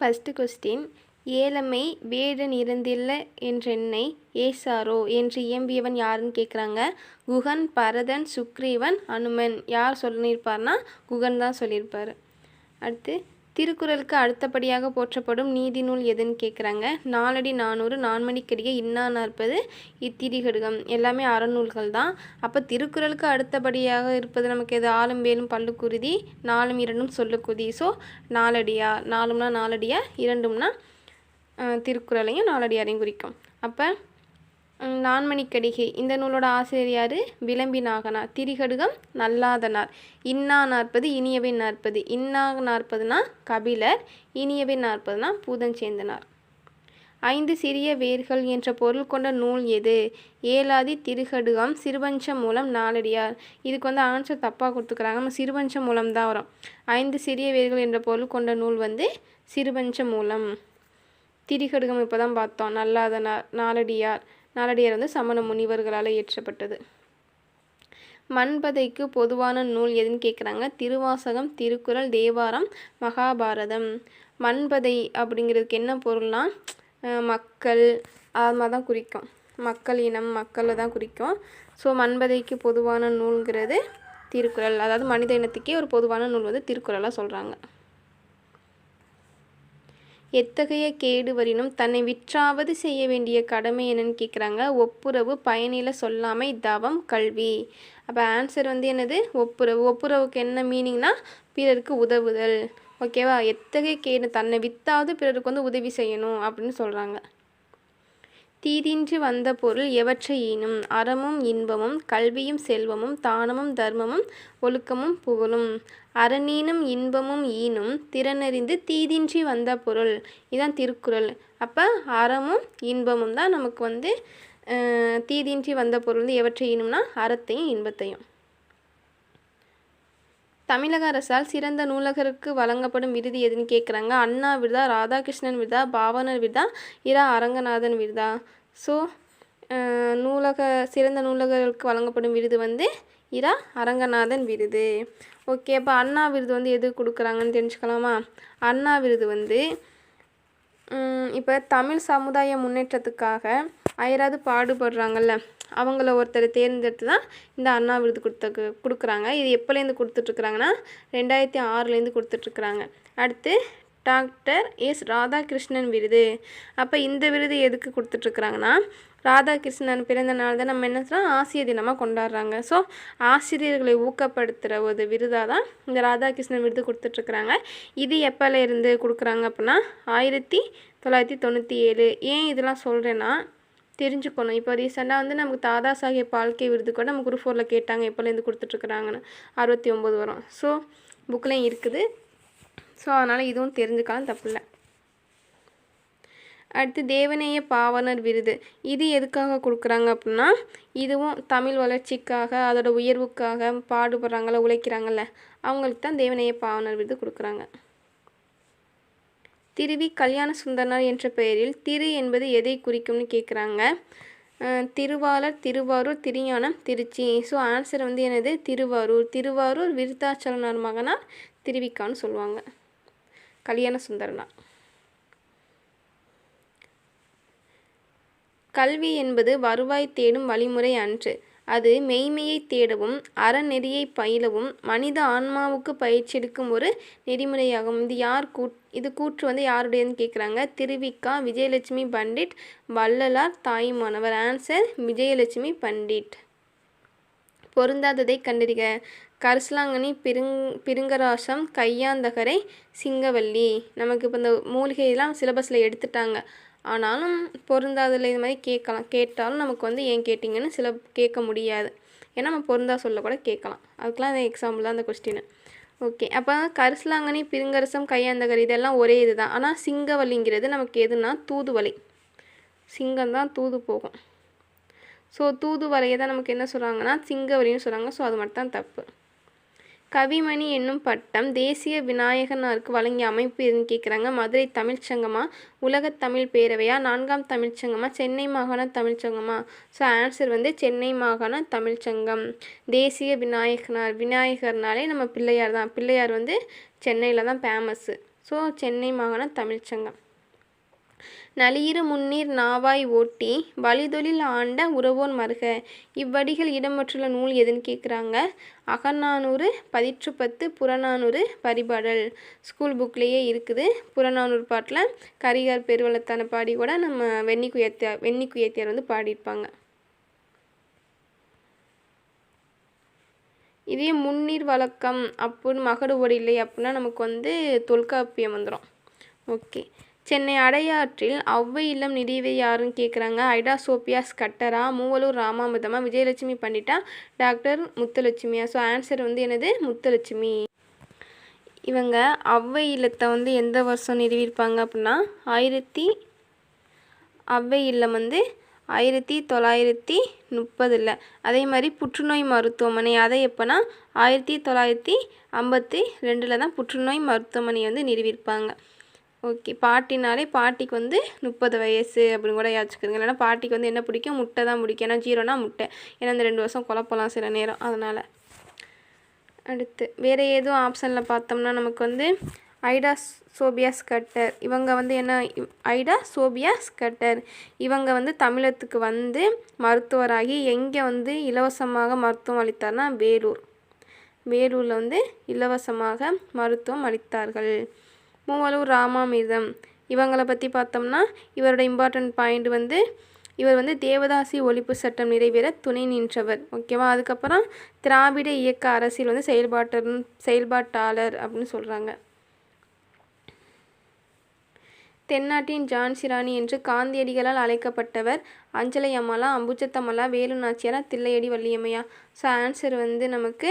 First question ஏழமை வேடன் இருந்தில்ல என்றென்னை? ஏசாரோ என்று இயம்பியவன் யாருன்னு கேட்குறாங்க குகன் பரதன் சுக்ரீவன் அனுமன். யார் சொல்லியிருப்பார்னா குகன் தான் சொல்லியிருப்பார் அடுத்து திருக்குறளுக்கு அடுத்தபடியாக போற்றப்படும் நீதி நூல் எதுன்னு கேட்குறாங்க நாலடி நானூறு நான்மணிக்கடிகை இன்னா நாற்பது இத்திரிகடுகம். எல்லாமே அறநூல்கள் தான். அப்போ திருக்குறளுக்கு அடுத்தபடியாக இருப்பது நமக்கு எது? ஆளும் வேலும் பல்லுக்குருதி நாலும் இரண்டும் சொல்லுக்குதி. ஸோ நாலடியா? நாலும்னா நாலடியா? இரண்டும்னா திருக்குறளையும் நாலடியாரையும் குறிக்கும் அப்போ நான்மணிக்கடிகை. இந்த நூலோட ஆசிரியர் யார்? விளம்பி நாகனார் திரிகடுகம் நல்லாதனார். இன்னா நாற்பது இனியவை நாற்பது. இன்னா நாற்பதுனா கபிலர் இனியவை நாற்பதுனா பூதஞ்சேந்தனார். ஐந்து சிறிய வேர்கள் என்ற பொருள் கொண்ட நூல் எது? ஏலாதி திருகடுகம் சிறுவஞ்சம் மூலம் நாலடியார். இதுக்கு வந்து ஆன்சர் தப்பாக கொடுத்துக்கிறாங்க. நம்ம சிறுவஞ்சம் மூலம் தான் வரும். ஐந்து சிறிய வேர்கள் என்ற பொருள் கொண்ட நூல் வந்து சிறுவஞ்ச மூலம். திரிகடுகம் இப்போ தான் பார்த்தோம். நல்லாதனார் நாலடியார். நாலடியார் வந்து சமண முனிவர்களால் இயற்றப்பட்டது. மண்பதைக்கு பொதுவான நூல் எதுன்னு கேட்குறாங்க திருவாசகம் திருக்குறள் தேவாரம் மகாபாரதம். மண்பதை அப்படிங்கிறதுக்கு என்ன பொருள்னா மக்கள் அது மாதிரி தான் குறிக்கும். மக்கள் இனம் மக்களை தான் குறிக்கும். ஸோ மண்பதைக்கு பொதுவான நூல்ங்கிறது திருக்குறள். அதாவது மனித இனத்துக்கே ஒரு பொதுவான நூல் வந்து திருக்குறளாக சொல்கிறாங்க எத்தகைய கேடு வரினும் தன்னை விற்றாவது செய்ய வேண்டிய கடமை என்னன்னு கேட்குறாங்க ஒப்புரவு பயனில சொல்லாமை தவம் கல்வி. அப்போ ஆன்சர் வந்து என்னது? ஒப்புரவு. ஒப்புரவுக்கு என்ன மீனிங்னா பிறருக்கு உதவுதல். ஓகேவா எத்தகைய கேடு? தன்னை வித்தாவது பிறருக்கு வந்து உதவி செய்யணும் அப்படின்னு சொல்கிறாங்க தீதின்றி வந்த பொருள் எவற்றை ஈனும்? அறமும் இன்பமும் கல்வியும் செல்வமும் தானமும் தர்மமும் ஒழுக்கமும் புகழும். அறநீனும் இன்பமும் ஈனும். திறனறிந்து தீதின்றி வந்த பொருள். இதுதான் திருக்குறள். அப்போ அறமும் இன்பமும் தான் நமக்கு வந்து தீதின்றி வந்த பொருள் வந்து எவற்றை ஈனும்னா? அறத்தையும் இன்பத்தையும். தமிழக அரசால் சிறந்த நூலகருக்கு வழங்கப்படும் விருது எதுன்னு கேட்குறாங்க அண்ணா விருதா ராதாகிருஷ்ணன் விருதா பாவனர் விருதா இரா அரங்கநாதன் விருதா? ஸோ நூலக சிறந்த நூலகர்களுக்கு வழங்கப்படும் விருது வந்து இரா அரங்கநாதன் விருது. ஓகே அப்போ அண்ணா விருது வந்து எது கொடுக்குறாங்கன்னு தெரிஞ்சுக்கலாமா? அண்ணா விருது வந்து இப்போ தமிழ் சமுதாய முன்னேற்றத்துக்காக அயராது பாடுபடுறாங்கல்ல. அவங்கள ஒருத்தர் தேர்ந்தெடுத்து தான் இந்த அண்ணா விருது கொடுத்தக்கு கொடுக்குறாங்க. இது எப்போலேருந்து கொடுத்துட்ருக்குறாங்கன்னா ரெண்டாயிரத்தி ஆறுலேருந்து கொடுத்துட்ருக்குறாங்க. அடுத்து டாக்டர் எஸ் ராதாகிருஷ்ணன் விருது. அப்போ இந்த விருது எதுக்கு கொடுத்துட்ருக்குறாங்கன்னா ராதாகிருஷ்ணன் பிறந்த நாள் தான் நம்ம என்ன சொல்கிறோம் ஆசிரியர் தினமாக கொண்டாடுறாங்க. ஸோ ஆசிரியர்களை ஊக்கப்படுத்துகிற ஒரு விருதாக தான் இந்த ராதாகிருஷ்ணன் விருது கொடுத்துட்ருக்குறாங்க. இது எப்போல இருந்து கொடுக்குறாங்க அப்படின்னா ஆயிரத்தி தொள்ளாயிரத்தி தொண்ணூற்றி ஏழு ஏன் இதெல்லாம் சொல்கிறேன்னா தெரிஞ்சுக்கணும். இப்போ ரீசெண்டாக வந்து நமக்கு தாதா சாஹேப் பால்கே விருது கூட நம்ம குரூப் ஃபோரில் கேட்டாங்க. எப்போலேருந்து கொடுத்துட்ருக்குறாங்கன்னு. அறுபத்தி ஒம்பது வரும் ஸோ புக்லேயும் இருக்குது. ஸோ அதனால் இதுவும் தெரிஞ்சுக்கலாம். தப்பில்லை அடுத்து தேவநேய பாவனர் விருது. இது எதுக்காக கொடுக்குறாங்க அப்படின்னா இதுவும் தமிழ் வளர்ச்சிக்காக அதோட உயர்வுக்காக பாடுபடுறாங்கள உழைக்கிறாங்கல்ல அவங்களுக்கு தான் தேவநேய பாவனர் விருது கொடுக்குறாங்க. திருவி கல்யாண சுந்தரனார் என்ற பெயரில் திரு என்பது எதை குறிக்கும்னு கேட்குறாங்க திருவாளர் திருவாரூர் திருஞானம் திருச்சி. ஸோ ஆன்சர் வந்து என்னது? திருவாரூர். திருவாரூர் விருத்தாச்சலனார் மகனார் திருவிக்கான்னு சொல்லுவாங்க. கல்யாண சுந்தரனார். கல்வி என்பது வருவாய் தேடும் வழிமுறை அன்று. அது மெய்மையை தேடவும் அறநெறியை பயிலவும் மனித ஆன்மாவுக்கு பயிற்சியெடுக்கும் ஒரு நெறிமுறையாகும். இது யார் கூட் இது கூற்று வந்து யாருடையதுன்னு கேட்குறாங்க திருவிக்கா விஜயலட்சுமி பண்டிட் வள்ளலார் தாயுமானவர். ஆன்சர் விஜயலட்சுமி பண்டிட். பொருந்தாததை கண்டறிக. கரிசலாங்கனி பிருங் பிருங்கராசம் கையாந்தகரை சிங்கவல்லி. நமக்கு இப்போ இந்த மூலிகையெல்லாம் சிலபஸில் எடுத்துட்டாங்க. ஆனாலும் பொருந்தாதில் இது மாதிரி கேட்கலாம். கேட்டாலும் நமக்கு வந்து ஏன் கேட்டிங்கன்னு சில கேட்க முடியாது. ஏன்னா நம்ம பொருந்தா சொல்ல கூட கேட்கலாம். அதுக்கெலாம் அந்த எக்ஸாம்பிள் தான் அந்த கொஸ்டின் ஓகே அப்போ கரிசலாங்கனி பிருங்கரசம் கையாந்தகர் இதெல்லாம் ஒரே இது தான் ஆனால் சிங்கவல்லிங்கிறது நமக்கு எதுனா தூதுவலை சிங்கம் தான் தூது போகும். ஸோ தூதுவளையை தான் நமக்கு என்ன சொல்கிறாங்கன்னா சிங்கவலின்னு சொல்கிறாங்க ஸோ அது மட்டும் தான் தப்பு. கவிமணி என்னும் பட்டம் தேசிய விநாயகனாருக்கு வழங்கிய அமைப்பு எதுன்னு கேட்குறாங்க மதுரை தமிழ்ச்சங்கமா? உலகத் தமிழ் பேரவையா? நான்காம் தமிழ்ச்சங்கமா? சென்னை மாகாண தமிழ்ச்சங்கமா? ஸோ ஆன்சர் வந்து சென்னை மாகாண தமிழ்ச்சங்கம். தேசிய விநாயகனார் விநாயகர்னாலே நம்ம பிள்ளையார் தான் பிள்ளையார் வந்து சென்னையில் தான் ஃபேமஸ்ஸு ஸோ சென்னை மாகாண தமிழ்ச்சங்கம். நலியிரு முன்னீர் நாவாய் ஓட்டி வழிதொழில் ஆண்ட உறவோன் மருக. இவ்வடிகள் இடம்பெற்றுள்ள நூல் எதுன்னு கேட்குறாங்க? அகநானூறு பதிற்று பத்து புறநானூறு பரிபாடல். ஸ்கூல் புக்லேயே இருக்குது. புறநானூறு பாட்டில் கரிகார் பெருவளத்தான பாடி கூட நம்ம வெண்ணி குயத்தியார் வெண்ணி குயத்தியார் வந்து பாடியிருப்பாங்க. இதே முன்னீர் வழக்கம் அப்படின்னு மகடு இல்லை அப்படின்னா நமக்கு வந்து தொல்காப்பியம் வந்துடும் ஓகே. சென்னை அடையாற்றில் ஔவை இல்லம் நிதியவை யாருன்னு கேட்குறாங்க ஐடா சோபியாஸ் கட்டரா? மூவலூர் ராமாமிர்தமா? விஜயலட்சுமி பண்ணிட்டா டாக்டர் முத்துலட்சுமியா? ஸோ ஆன்சர் வந்து என்னது? முத்துலட்சுமி. இவங்க ஔவை இல்லத்தை வந்து எந்த வருஷம் நிறுவியிருப்பாங்க அப்படின்னா ஆயிரத்தி ஔவை இல்லம் வந்து ஆயிரத்தி தொள்ளாயிரத்தி முப்பதில். அதே மாதிரி புற்றுநோய் மருத்துவமனை அதை எப்போனா ஆயிரத்தி தொள்ளாயிரத்தி ஐம்பத்தி ரெண்டில் தான் புற்றுநோய் மருத்துவமனை வந்து நிறுவியிருப்பாங்க. ஓகே. பாட்டினாலே பாட்டிக்கு வந்து முப்பது வயசு அப்படின்னு கூட யாச்சுக்கிறீங்க இல்லைனா பாட்டிக்கு வந்து என்ன பிடிக்கும்? முட்டை தான் பிடிக்கும். ஏன்னா ஜீரோனா முட்டை. ஏன்னா இந்த ரெண்டு வருஷம் குழப்பலாம் சில நேரம். அதனால். அடுத்து வேறு எதுவும் ஆப்ஷனில் பார்த்தோம்னா நமக்கு வந்து ஐடா சோபியா ஸ்கட்டர். இவங்க வந்து என்ன? ஐடா சோபியாஸ் கட்டர் இவங்க வந்து தமிழகத்துக்கு வந்து மருத்துவராகி எங்கே வந்து இலவசமாக மருத்துவம் அளித்தார்னா வேலூர். வேலூரில் வந்து இலவசமாக மருத்துவம் அளித்தார்கள். மூவலூர் ராமாமிர்தம். இவங்களை பற்றி பார்த்தோம்னா இவரோட இம்பார்ட்டன்ட் பாயிண்ட் வந்து இவர் வந்து தேவதாசி ஒழிப்பு சட்டம் நிறைவேற துணை நின்றவர். ஓகேவா அதுக்கப்புறம் திராவிட இயக்க அரசியல் வந்து செயல்பாட்டு செயல்பாட்டாளர் அப்படின்னு சொல்கிறாங்க தென்னாட்டின் ஜான்சி ராணி என்று காந்தியடிகளால் அழைக்கப்பட்டவர் அஞ்சலை அம்மாலா அம்புஜத்தம்மலா வேலு நாச்சியாரா தில்லையடி வள்ளியம்மையா ஸோ ஆன்சர் வந்து நமக்கு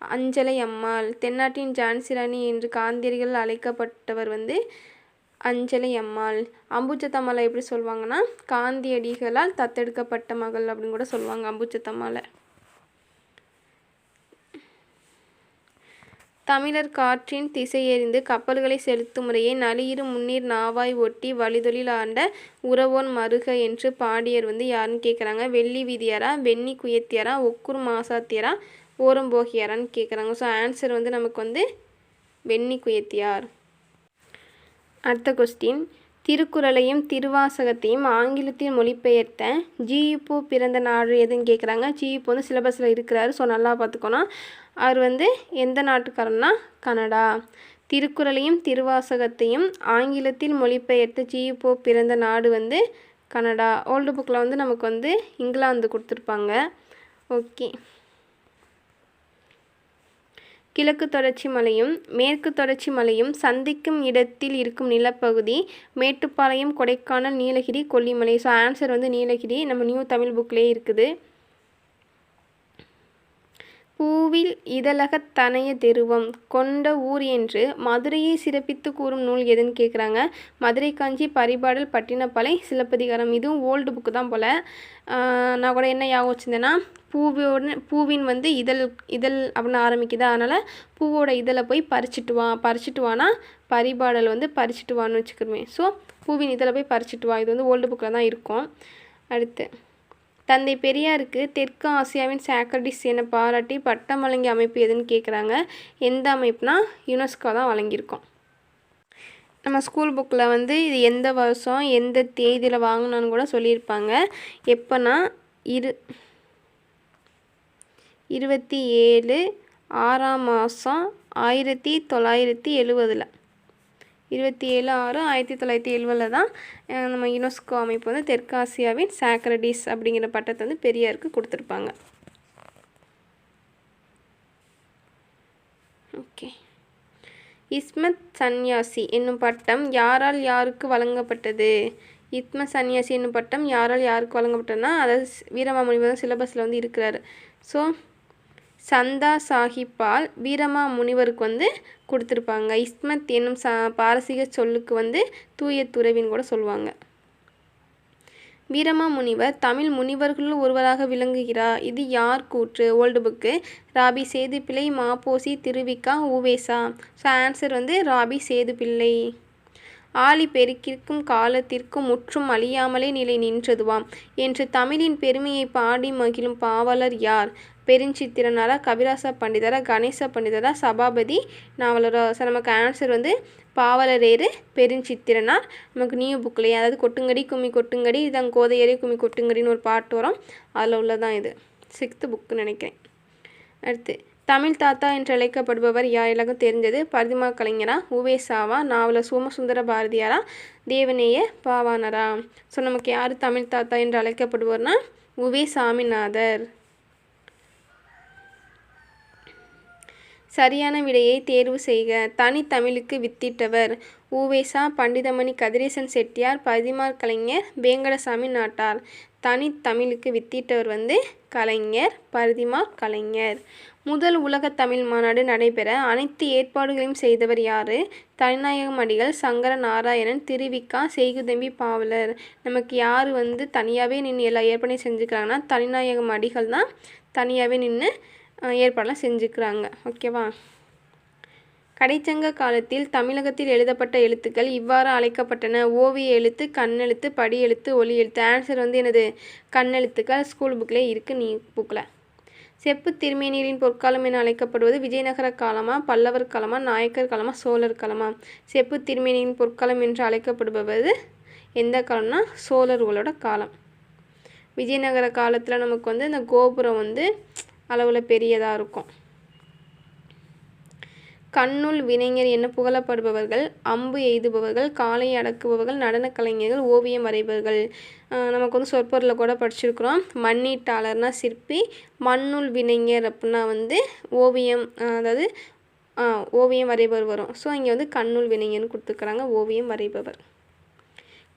அஞ்சலை அம்மாள் தென்னாட்டின் ஜான்சிராணி என்று காந்தியர்கள் அழைக்கப்பட்டவர் வந்து அஞ்சலை அம்மாள். அம்புச்சத்தம்மாளை எப்படி சொல்லுவாங்கன்னா காந்தியடிகளால் தத்தெடுக்கப்பட்ட மகள் அப்படின்னு கூட சொல்லுவாங்க அம்புஜத்தம்மாளை தமிழர் காற்றின் திசையறிந்து கப்பல்களை செலுத்தும் முறையை நளியிரு முன்னீர் நாவாய் ஒட்டி வழிதொழில் ஆண்ட உறவோன் மருக என்று பாடியர் வந்து யாருன்னு கேட்குறாங்க வெள்ளி விதியாரா? வெண்ணி குயத்தியாரா? ஒக்கூர் மாசாத்தியரா? ஓரம் போகியாரான்னு கேட்குறாங்க ஸோ ஆன்சர் வந்து நமக்கு வந்து வெண்ணி குயத்தியார். அடுத்த கொஸ்டின் திருக்குறளையும் திருவாசகத்தையும் ஆங்கிலத்தில் மொழிபெயர்த்த ஜிஇப்பு பிறந்த நாடு எதுன்னு கேட்குறாங்க ஜிஇப்பு வந்து சிலபஸில் இருக்கிறாரு. ஸோ நல்லா பார்த்துக்கணும் அவர் வந்து எந்த நாட்டுக்காரன்னா கனடா. திருக்குறளையும் திருவாசகத்தையும் ஆங்கிலத்தில் மொழிபெயர்த்த ஜிஇப்பு பிறந்த நாடு வந்து கனடா. ஓல்டு புக்கில் வந்து நமக்கு வந்து இங்கிலாந்து கொடுத்துருப்பாங்க. ஓகே கிழக்கு தொடர்ச்சி மலையும் மேற்கு தொடர்ச்சி மலையும் சந்திக்கும் இடத்தில் இருக்கும் நிலப்பகுதி மேட்டுப்பாளையம் கொடைக்கானல் நீலகிரி கொல்லிமலை. ஸோ ஆன்சர் வந்து நீலகிரி. நம்ம நியூ தமிழ் புக்லேயே இருக்குது. பூவில் இதழகத் தனைய தெருவம் கொண்ட ஊர் என்று மதுரையை சிறப்பித்து கூறும் நூல் எதுன்னு கேட்குறாங்க மதுரை காஞ்சி பரிபாடல் பட்டினப்பாலை சிலப்பதிகாரம். இதுவும் ஓல்டு புக்கு தான் போல். நான் கூட என்ன ஞாபகம் வச்சுருந்தேன்னா பூவோட பூவின் வந்து இதழ் இதழ் அப்படின்னு ஆரம்பிக்குது. அதனால் பூவோட இதழை போய் பறிச்சிட்டு வா பறிச்சுட்டு வானா பரிபாடல் வந்து பறிச்சிட்டு வான்னு வச்சுக்கிறோமே. ஸோ பூவின் இதழை போய் பறிச்சிட்டு வா இது வந்து ஓல்டு புக்கில் தான் இருக்கும். அடுத்து தந்தை பெரியாருக்கு தெற்கு ஆசியாவின் சாக்ரடிஸ் என பாராட்டி பட்டம் வழங்கிய அமைப்பு எதுன்னு கேட்குறாங்க எந்த அமைப்புனா யுனெஸ்கோ தான் வழங்கியிருக்கோம். நம்ம ஸ்கூல் புக்கில் வந்து இது எந்த வருஷம் எந்த தேதியில் வாங்கினான்னு கூட சொல்லியிருப்பாங்க. எப்போனா இரு இருபத்தி ஏழு ஆறாம் மாதம் ஆயிரத்தி தொள்ளாயிரத்தி எழுபதில். இருபத்தி ஏழு ஆறு ஆயிரத்தி தொள்ளாயிரத்தி எழுபதில் தான் நம்ம யுனெஸ்கோ அமைப்பு வந்து தெற்காசியாவின் சாக்ரடிஸ் அப்படிங்கிற பட்டத்தை வந்து பெரியாருக்கு கொடுத்துருப்பாங்க. ஓகே. இஸ்மத் சன்யாசி என்னும் பட்டம் யாரால் யாருக்கு வழங்கப்பட்டது? இத்ம சன்யாசி என்னும் பட்டம் யாரால் யாருக்கு வழங்கப்பட்டதுன்னா அதாவது வீரமாமுனிவர் சிலபஸில் வந்து இருக்கிறாரு. ஸோ சந்தா சாஹிப்பால் வீரமா முனிவருக்கு வந்து கொடுத்துருப்பாங்க. இஸ்மத் என்னும் ச பாரசீக சொல்லுக்கு வந்து தூய துறவின்னு கூட சொல்லுவாங்க. வீரமா முனிவர் தமிழ் முனிவர்களுள் ஒருவராக விளங்குகிறார். இது யார் கூற்று? Old book. Rapi Sethupillai Maposi Thiruvika Uvesa. So answer வந்து ராபி சேதுப்பிள்ளை. ஆழி பெருக்கிற்கும் காலத்திற்கும் முற்றும் அழியாமலே நிலை நின்றதுவாம். என்று தமிழின் பெருமையை பாடி மகிழும் பாவலர் யார்? பெருஞ்சித்திரனாரா கவிராச பண்டிதரா கணேச பண்டிதரா சபாபதி நாவலரா? சார் நமக்கு ஆன்சர் வந்து பாவலரேறு பெருஞ்சித்திரனார் நமக்கு நியூ புக்லேயே அதாவது கொட்டுங்கடி கும்மி கொட்டுங்கடி இதான் கோதையரே கும்மி கொட்டுங்கடின்னு ஒரு பாட்டு வரும். அதில் உள்ளதான் இது. சிக்ஸ்த்து புக்கு நினைக்கிறேன். அடுத்து தமிழ் தாத்தா என்று அழைக்கப்படுபவர் யார் எல்லாருக்கும் தெரிஞ்சது பரிதிமா கலைஞரா உவேசாவா நாவலர் சோமசுந்தர பாரதியாரா தேவநேய பாவானரா ஸோ நமக்கு யார் தமிழ் தாத்தா என்று அழைக்கப்படுவோர்னா உவே சாமிநாதர் சரியான விடையை தேர்வு செய்க. தனித்தமிழுக்கு வித்திட்டவர். ஊவேசா பண்டிதமணி கதிரேசன் செட்டியார் பதிமார் கலைஞர் வேங்கடசாமி நாட்டார். தனித்தமிழுக்கு வித்திட்டவர் வந்து கலைஞர் பரிதிமார் கலைஞர். முதல் உலக தமிழ் மாநாடு நடைபெற அனைத்து ஏற்பாடுகளையும் செய்தவர் யார்? தனிநாயகம் அடிகள் சங்கர நாராயணன் திருவிக்கா செய்குதம்பி பாவலர். நமக்கு யார் வந்து தனியாகவே நின்று எல்லா ஏற்பாடையும் செஞ்சுக்கிறாங்கன்னா தனிநாயகம் அடிகள் தான் தனியாகவே நின்று ஏற்பாடெலாம் செஞ்சுக்கிறாங்க. ஓகேவா? கடைச்சங்க காலத்தில் தமிழகத்தில் எழுதப்பட்ட எழுத்துக்கள் இவ்வாறு அழைக்கப்பட்டன. ஓவிய எழுத்து கண்ணெழுத்து படி எழுத்து ஒலி எழுத்து. ஆன்சர் வந்து எனது கண்ணெழுத்துக்கள் ஸ்கூல் புக்கில் இருக்குது நீ புக்கில் செப்பு திருமேனியரின் பொற்காலம் என அழைக்கப்படுவது விஜயநகர காலமா பல்லவர் காலமா நாயக்கர் காலமா சோழர் காலமா? செப்பு திருமேனியின் பொற்காலம் என்று அழைக்கப்படுபவது எந்த காலம்னா சோழர்களோட காலம். விஜயநகர காலத்தில் நமக்கு வந்து இந்த கோபுரம் வந்து அளவில் பெரியதாக இருக்கும். கண்ணுள் வினைஞர் என புகழப்படுபவர்கள் அம்பு எய்துபவர்கள் காலை அடக்குபவர்கள் நடனக் கலைஞர்கள் ஓவியம் வரைபவர்கள். நமக்கு வந்து சொற்பொருளில் கூட படிச்சிருக்கிறோம். மண்ணீட்டாளர்னா சிற்பி மண்ணுள் வினைஞர் அப்படின்னா வந்து ஓவியம் அதாவது ஓவியம் வரைபவர் வரும். ஸோ இங்கே வந்து கண்ணுள் வினைஞர்னு கொடுத்துருக்குறாங்க ஓவியம் வரைபவர்.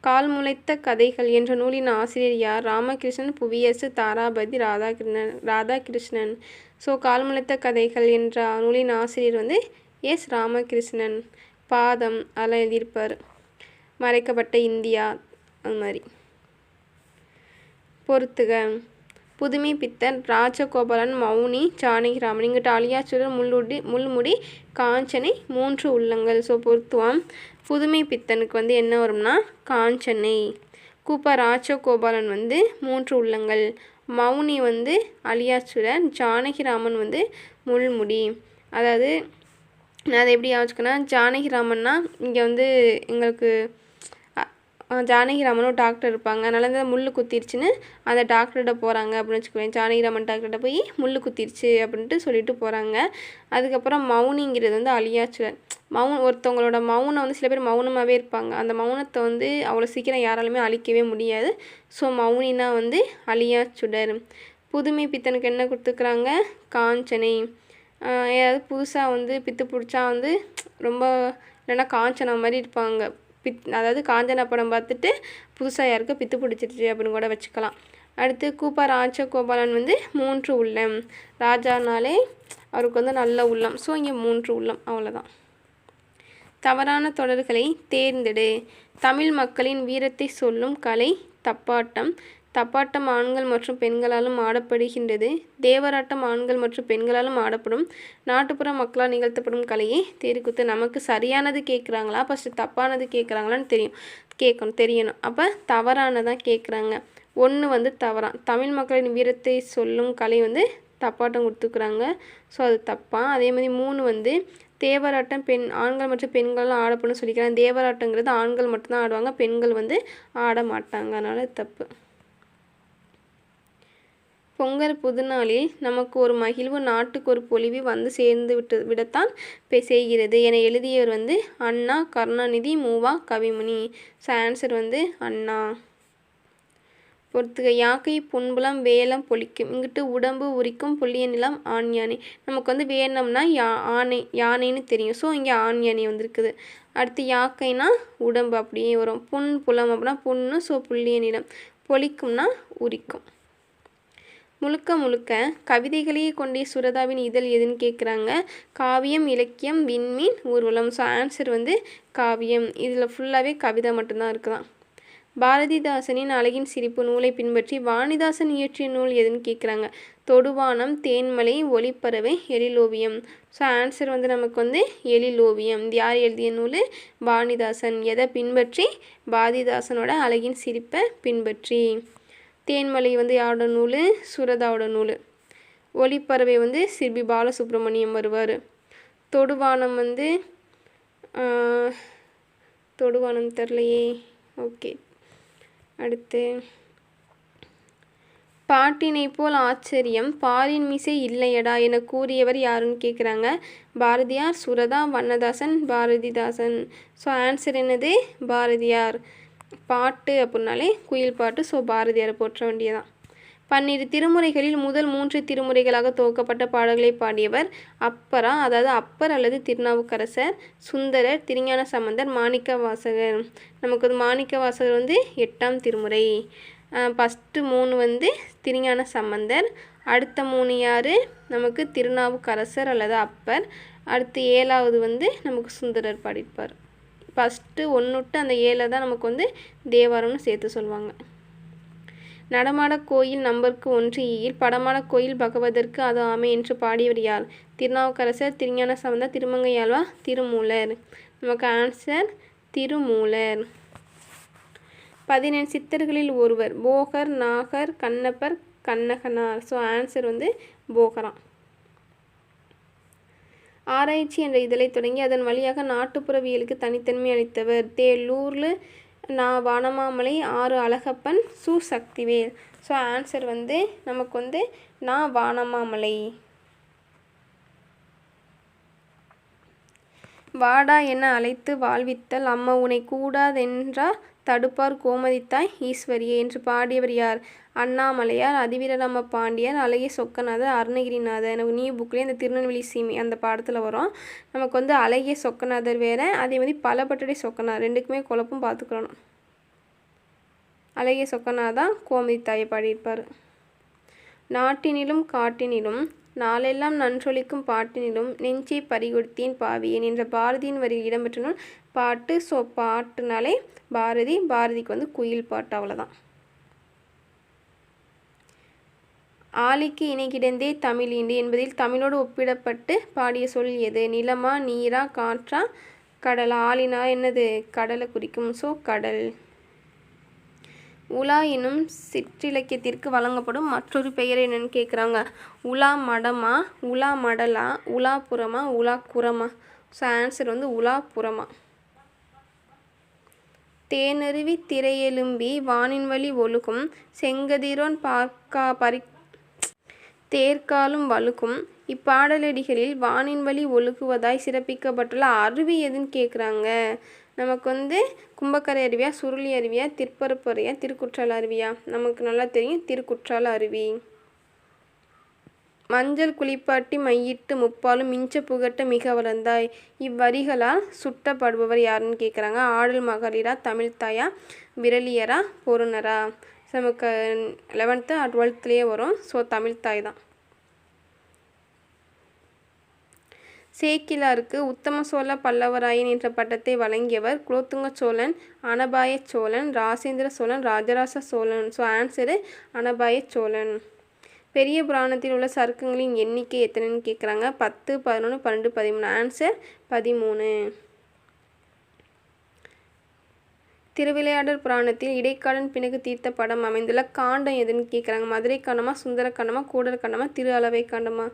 கால் முளைத்த கதைகள் என்ற நூலின் ஆசிரியர் யார்? ராமகிருஷ்ணன் புவியரசு தாராபதி ராதாகிருஷ்ணன் ராதாகிருஷ்ணன். ஸோ கால் முளைத்த கதைகள் என்ற நூலின் ஆசிரியர் வந்து எஸ். ராமகிருஷ்ணன். பாதம் அதெல்லாம் எழுதியிருப்பார். மறைக்கப்பட்ட இந்தியா அது மாதிரி. பொறுத்துக. புதுமை பித்தன் ராஜகோபாலன் மௌனி ஜானகிராமன். இங்கிட்ட அலியாச்சுரர் முள்ளுடி முள்முடி காஞ்சனை மூன்று உள்ளங்கள். ஸோ பொருத்துவம். புதுமை பித்தனுக்கு வந்து என்ன வரும்னா காஞ்சனை. கூப்ப ராஜகோபாலன் வந்து மூன்று உள்ளங்கள். மௌனி வந்து அலியாச்சுரன் ஜானகிராமன் வந்து முள்முடி. அதாவது நான் அதை எப்படி யோசிக்கணும் ஜானகிராமன்னா இங்கே வந்து எங்களுக்கு ஜானகிராமனும் டாக்டர் இருப்பாங்க. அதனால் இந்த முள் குத்திருச்சுன்னு அந்த டாக்டர்கிட்ட போகிறாங்க அப்படின்னு வச்சுக்குவேன் ஜானகிராமன் டாக்டர்கிட்ட போய் முள் குத்திருச்சு அப்படின்ட்டு சொல்லிட்டு போகிறாங்க அதுக்கப்புறம் மௌனிங்கிறது வந்து அழியாச்சுரன் மௌன் ஒருத்தவங்களோட மௌனம் வந்து சில பேர் மௌனமாகவே இருப்பாங்க. அந்த மௌனத்தை வந்து அவ்வளோ சீக்கிரம் யாராலுமே அழிக்கவே முடியாது. ஸோ மௌனினா வந்து அழியாச்சுடர். புதுமை பித்தனுக்கு என்ன கொடுத்துருக்குறாங்க? காஞ்சனை. ஏதாவது புதுசாக வந்து பித்து பிடிச்சா வந்து ரொம்ப இல்லைன்னா காஞ்சனா மாதிரி இருப்பாங்க. பித் அதாவது காஞ்சன படம் பார்த்துட்டு புதுசாக யாருக்கு பித்து பிடிச்சிருச்சு அப்படின்னு கூட வச்சுக்கலாம். அடுத்து கூப்பா ராஜகோபாலன் வந்து மூன்று உள்ளம். ராஜானாலே அவருக்கு வந்து நல்ல உள்ளம். ஸோ இங்கே மூன்று உள்ளம். அவ்வளோதான் தவறான தொடர்களை தேர்ந்தெடு. தமிழ் மக்களின் வீரத்தை சொல்லும் கலை தப்பாட்டம். தப்பாட்டம் ஆண்கள் மற்றும் பெண்களாலும் ஆடப்படுகின்றது. தேவராட்டம் ஆண்கள் மற்றும் பெண்களாலும் ஆடப்படும். நாட்டுப்புற மக்களால் நிகழ்த்தப்படும் கலையை தேர்க்குத்து நமக்கு சரியானது கேட்குறாங்களா? ஃபஸ்ட்டு தப்பானது கேட்குறாங்களான்னு தெரியும். கேட்கணும் தெரியணும். அப்போ தவறானதான் கேட்குறாங்க. ஒன்று வந்து தவறான் தமிழ் மக்களின் வீரத்தை சொல்லும் கலை வந்து தப்பாட்டம் கொடுத்துக்கிறாங்க. ஸோ அது தப்பாக அதே மாதிரி மூணு வந்து தேவராட்டம் பெண் ஆண்கள் மற்றும் பெண்கள்லாம் ஆடப்படும் சொல்லிக்கிறாங்க. தேவராட்டங்கிறது ஆண்கள் மட்டும்தான் ஆடுவாங்க. பெண்கள் வந்து ஆட மாட்டாங்க அதனால் தப்பு. பொங்கல் புதுநாளில் நமக்கு ஒரு மகிழ்வு நாட்டுக்கு ஒரு பொலிவு வந்து சேர்ந்து விட்டு விடத்தான் செய்கிறது. என எழுதியவர் வந்து அண்ணா கருணாநிதி மூவா கவிமுனி. ஸோ ஆன்சர் வந்து அண்ணா. பொறுத்துக யாக்கை புன்புலம் வேலம் பொழிக்கும் இங்கிட்டு உடம்பு உரிக்கும் புள்ளிய நிலம் ஆண் யானை. நமக்கு வந்து வேணம்னா யா ஆணை யானைன்னு தெரியும். ஸோ இங்கே ஆண் யானை வந்திருக்குது. அடுத்து யாக்கைனா உடம்பு அப்படியே வரும். புண் புலம் அப்படின்னா புண்ணு ஸோ புள்ளிய நிலம். பொழிக்கும்னா உரிக்கும். முழுக்க முழுக்க கவிதைகளையே கொண்டே சுரதாவின் இதழ் எதுன்னு கேட்குறாங்க காவியம் இலக்கியம் விண்மீன் ஊர்வலம். ஸோ ஆன்சர் வந்து காவியம். இதில் ஃபுல்லாகவே கவிதை மட்டும்தான் இருக்குதான் பாரதிதாசனின் அழகின் சிரிப்பு நூலை பின்பற்றி வாணிதாசன் இயற்றிய நூல் எதுன்னு கேட்குறாங்க தொடுவானம் தேன்மலை ஒளிப்பறவை எழிலோவியம். ஸோ ஆன்சர் வந்து நமக்கு வந்து எழிலோவியம். இது யார் எழுதிய நூல்? வாணிதாசன். எதை பின்பற்றி? பாரதிதாசனோட அழகின் சிரிப்பை பின்பற்றி. தேன்மலை வந்து யாரோட நூல்? சுரதாவோட நூல். ஒளிப்பறவை வந்து சிபி பாலசுப்ரமணியம் வருவார். தொடுவானம் வந்து ஆஹ், தொடுவானம் தெரிலையே ஓகே. அடுத்து பாட்டினை போல் ஆச்சரியம் பாரின் மிசை இல்லையடா என கூறியவர் யாருன்னு கேட்குறாங்க பாரதியார் சுரதா வண்ணதாசன் பாரதிதாசன். ஸோ ஆன்சர் என்னது? பாரதியார். பாட்டு அப்படின்னாலே குயில் பாட்டு ஸோ பாரதியாரை போற்ற வேண்டியதான் பன்னிரு திருமுறைகளில் முதல் மூன்று திருமுறைகளாக துவக்கப்பட்ட பாடல்களை பாடியவர் அப்பரா அதாவது அப்பர் அல்லது திருநாவுக்கரசர் சுந்தரர் திருஞான சம்பந்தர் மாணிக்க வாசகர் நமக்கு மாணிக்க வாசகர் வந்து எட்டாம் திருமுறை. ஃபஸ்ட்டு மூணு வந்து திருஞான சம்பந்தர் அடுத்த மூணு யார்? நமக்கு திருநாவுக்கரசர் அல்லது அப்பர் அடுத்து ஏழாவது வந்து நமக்கு சுந்தரர் பாடியிருப்பார். ஃபஸ்ட்டு ஒன்றுட்டு அந்த ஏழை தான் நமக்கு வந்து தேவாரம்னு சேர்த்து சொல்லுவாங்க. நடமாட கோயில் நம்பருக்கு ஒன்று ஈயில் படமாட கோயில் பகவதற்கு அது ஆமை என்று பாடியவர் யார்? திருநாவுக்கரசர் திருஞான சம்பந்தர் திருமங்கையாழ்வா திருமூலர். நமக்கு ஆன்சர் திருமூலர். பதினேழு சித்தர்களில் ஒருவர் போகர் நாகர் கண்ணப்பர் கண்ணகனார். ஸோ ஆன்சர் வந்து போகராம் ஆராய்ச்சி என்ற இதழை தொடங்கி அதன் வழியாக நாட்டுப்புறவியலுக்கு தனித்தன்மை அளித்தவர். தேலூர்ல நா வானமாமலை ஆறு அழகப்பன் சு சக்திவேல். ஸோ ஆன்சர் வந்து நமக்கு வந்து நான் வானமாமலை. வாடா என அழைத்து வாழ்வித்தல் அம்மா உனை கூடாதென்றா தடுப்பார் கோமதித்தாய் ஈஸ்வரியே என்று பாடியவர் யார்? அண்ணாமலையார் அதிவீரராம பாண்டியர் அழகிய சொக்கநாதர் அருணகிரிநாதர். எனக்கு நியூ புக்லேயே இந்த திருநெல்வேலி சீமை அந்த பாடத்தில் வரும். நமக்கு வந்து அழகிய சொக்கநாதர் வேறு அதே மாதிரி பலப்பட்டடி சொக்கநாதர். ரெண்டுக்குமே குழப்பம் பார்த்துக்கிறணும் அழகிய சொக்கநாதான் கோமதி தாயை பாடியிருப்பார். நாட்டினிலும் காட்டினிலும் நாளெல்லாம் நன்றொழிக்கும் பாட்டினிலும் நெஞ்சை பறிகொடுத்தேன் பாவியேன் என்ற பாரதியின் வரியில் இடம்பெற்ற நூல் பாட்டு ஸோ பாட்டுனாலே பாரதி பாரதிக்கு வந்து குயில் பாட்டு அவ்வளோதான் ஆலிக்கு இணைகிடந்தே தமிழ் இண்டு என்பதில் தமிழோடு ஒப்பிடப்பட்டு பாடிய சொல் எது? நிலமா நீரா காற்றா கடலா? ஆலினா என்னது? கடலை குறிக்கும் ஸோ கடல். உலா எனும் சிற்றிலக்கியத்திற்கு வழங்கப்படும் மற்றொரு பெயர் என்னன்னு கேட்குறாங்க உலா மடமா உலா மடலா உலாபுரமா உலா குரமா ஸோ ஆன்சர் வந்து உலாபுரமா தேனருவி திரையெலும்பி வானின் வழி ஒழுகும். செங்கதிரோன் பார்க்கா பறி தேர்காலும் வழுக்கும். இப்பாடலடிகளில் வானின் வழி ஒழுகுவதாய் சிறப்பிக்கப்பட்டுள்ள அருவி எதுன்னு கேட்குறாங்க நமக்கு வந்து கும்பக்கரை அருவியா சுருளி அருவியா திருப்பரப்பு அருவியா திருக்குற்றால அருவியா? நமக்கு நல்லா தெரியும் திருக்குற்றால அருவி. மஞ்சள் குளிப்பாட்டி மையிட்டு முப்பாலும் மிஞ்ச புகட்ட மிக வளர்ந்தாய். இவ்வரிகளால் சுட்டப்படுபவர் யாருன்னு கேட்குறாங்க ஆடல் மகளிரா தமிழ்த்தாயா விரலியரா பொருணரா? ஸோ நமக்கு லெவன்த்து டுவெல்த்துலேயே வரும். ஸோ தமிழ்த்தாய் தான். சேக்கிலாருக்கு உத்தம சோழ பல்லவராயன் என்ற பட்டத்தை வழங்கியவர் Kulothunga Cholan Anapaya Cholan Rajendra Cholan Rajaraja Cholan. So answer Anapaya Chola. பெரிய புராணத்தில் உள்ள சருக்கங்களின் எண்ணிக்கை எத்தனைன்னு கேட்குறாங்க பத்து பதினொன்று பன்னெண்டு பதிமூணு. ஆன்சர் பதிமூணு. திருவிளையாடல் புராணத்தில் இடைக்காடன் பிணக்கு தீர்த்த படம் அமைந்துள்ள காண்டம் எதுன்னு கேட்குறாங்க மதுரை காண்டமா சுந்தர காண்டமா கூடல் காண்டமா திரு அளவை காண்டமா?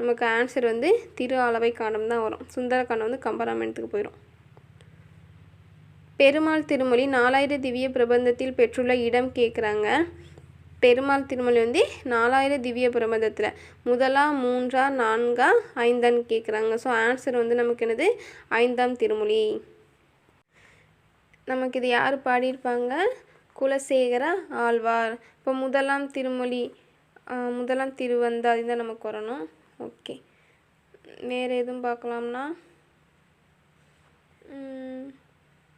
நமக்கு ஆன்சர் வந்து திரு அளவை காண்டம் தான் வரும். சுந்தர காண்டம் வந்து கம்பராமாயணத்துக்கு போயிடும் பெருமாள் திருமொழி நாலாயிர திவ்ய பிரபந்தத்தில் பெற்றுள்ள இடம் கேட்குறாங்க பெருமாள் திருமொழி வந்து நாலாயிர திவ்ய பிரபந்தத்தில். முதலா மூன்றா நான்கா ஐந்தான்னு கேட்குறாங்க ஸோ ஆன்சர் வந்து நமக்கு என்னது? ஐந்தாம் திருமொழி. நமக்கு இது யார் பாடியிருப்பாங்க? குலசேகர ஆழ்வார். இப்போ முதலாம் திருமொழி முதலாம் திருவந்தா தான் நமக்கு வரணும் ஓகே. வேறு எதுவும் பார்க்கலாம்னா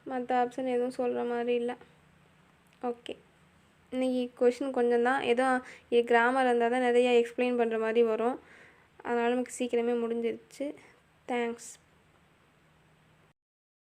மற்ற ஆப்ஷன் எதுவும் சொல்கிற மாதிரி இல்லை. ஓகே. இன்றைக்கி கொஷின் கொஞ்சம் தான் ஏதோ கிராமர் இருந்தால் தான் நிறையா எக்ஸ்பிளைன் பண்ணுற மாதிரி வரும். அதனால் நமக்கு சீக்கிரமே முடிஞ்சிருச்சு. தேங்க்ஸ்